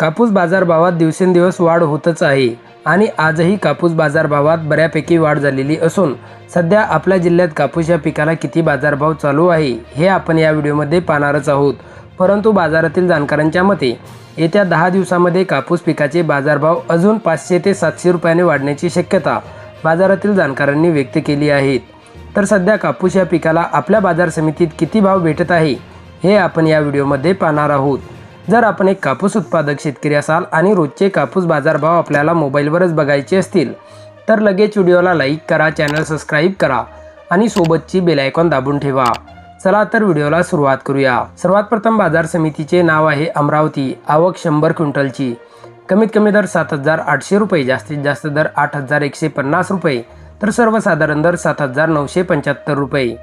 कापूस बाजारभावात दिवसेंदिवस वाढ होतच आहे आणि आजही कापूस बाजारभावात बऱ्यापैकी वाढ झालेली असून सध्या आपल्या जिल्ह्यात कापूस या पिकाला किती बाजारभाव चालू आहे हे आपण या व्हिडिओमध्ये पाहणारच आहोत. परंतु बाजारातील जाणकारांच्या मते येत्या दहा दिवसामध्ये कापूस पिकाचे बाजारभाव अजून पाचशे ते सातशे रुपयाने वाढण्याची शक्यता बाजारातील जाणकारांनी व्यक्त केली आहेत तर सध्या कापूस या पिकाला आपल्या बाजार समितीत किती भाव भेटत आहे हे आपण या व्हिडिओमध्ये पाहणार आहोत. जर आपण एक कापूस उत्पादक शेतकरी असाल आणि रोजचे कापूस बाजारभाव आपल्याला मोबाईलवरच बघायचे असतील तर लगेच व्हिडिओला लाईक करा चॅनल सबस्क्राईब करा आणि सोबतची बेल आयकॉन दाबून ठेवा. चला तर व्हिडिओला सुरुवात करूया. सर्वात प्रथम बाजार समितीचे नाव आहे अमरावती. आवक शंभर क्विंटलची. कमीत कमी दर सात हजार आठशे रुपये जास्तीत जास्त दर आठ हजार एकशे पन्नास रुपये तर सर्वसाधारण दर सात हजार नऊशे पंच्याहत्तर रुपये.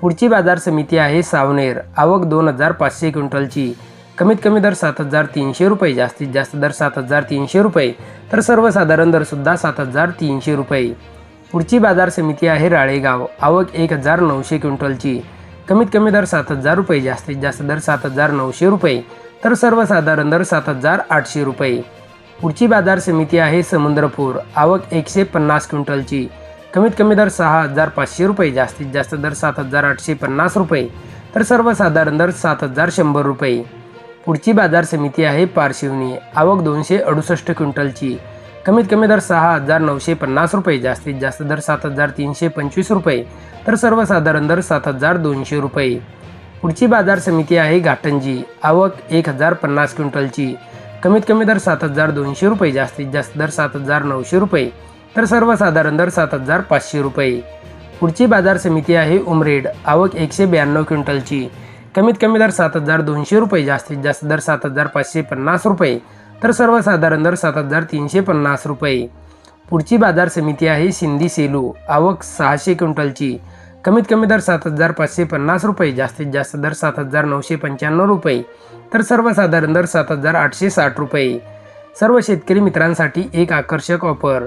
पुढची बाजार समिती आहे सावनेर. आवक दोन हजार पाचशे क्विंटलची. कमीत कमी दर सात हजार तीनशे रुपये जास्तीत जास्त दर सात हजार तीनशे रुपये तर सर्वसाधारण दरसुद्धा सात हजार तीनशे रुपये. पुढची बाजार समिती आहे राळेगाव आवक एक हजार नऊशे क्विंटलची. कमीत कमी दर सात हजार रुपये जास्तीत जास्त दर सात हजार नऊशे रुपये तर सर्वसाधारण दर सात हजार आठशे रुपये. पुढची बाजार समिती आहे समुद्रपूर आवक एकशे पन्नास क्विंटलची. कमीत कमी दर सहा हजार पाचशे रुपये जास्तीत जास्त दर सात हजार आठशे पन्नास रुपये तर सर्वसाधारण दर सात हजार शंभर रुपये. पुढची बाजार समिती आहे पारशिवनी. आवक दोनशे अडुसष्ट क्विंटलची. कमीत कमी दर सहा हजार नऊशे पन्नास रुपये जास्तीत जास्त दर सात हजार तीनशे पंचवीस रुपये तर सर्वसाधारण दर सात हजार दोनशे रुपये. पुढची बाजार समिती आहे घाटंजी. आवक एक हजार पन्नास क्विंटलची. कमीत कमी दर सात हजार दोनशे रुपये जास्तीत जास्त दर सात हजार नऊशे रुपये तर सर्वसाधारण दर सात हजार पाचशे रुपये. पुढची बाजार समिती आहे उमरेड. आवक एकशे ब्याण्णव क्विंटलची. कमीत कमी दर सात हजार दोनशे रुपये जास्तीत जास्त दर सात हजार पाचशे पन्नास रुपये. तर सर्वसाधारण दर सात हजार तीनशे पन्नास रुपये. पुढची बाजार समिती आहे सिंधी सेलू. आवक सहाशे क्विंटलची. कमीत कमी दर सात हजार पाचशे पन्नास रुपये जास्तीत जास्त दर सात हजार नऊशे पंच्याण्णव रुपये. तर सर्वसाधारण दर सात हजार आठशे साठ रुपये. सर्व शेतकरी मित्रांसाठी एक आकर्षक ऑफर.